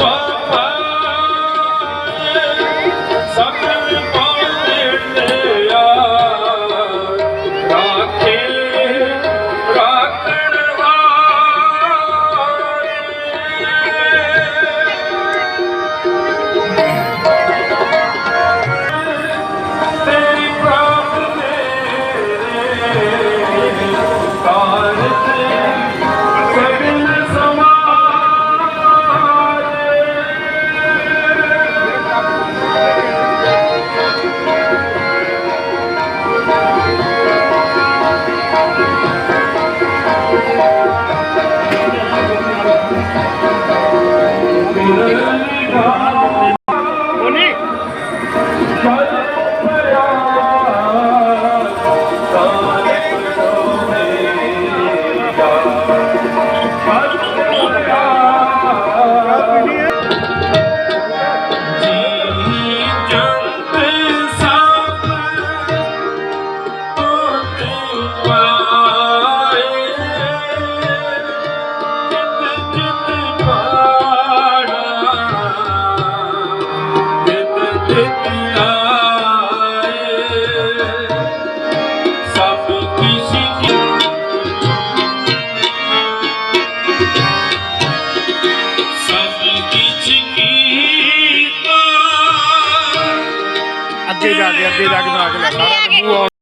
Whoa. Oh, ਅੱਗੇ ਜਾ ਕੇ ਅੱਗੇ ਜਾ ਕੇ ਬਣਾ ਕੇ ਲੈ ਸਾਰਾ ਮੂੰਹ ਆਉਣ-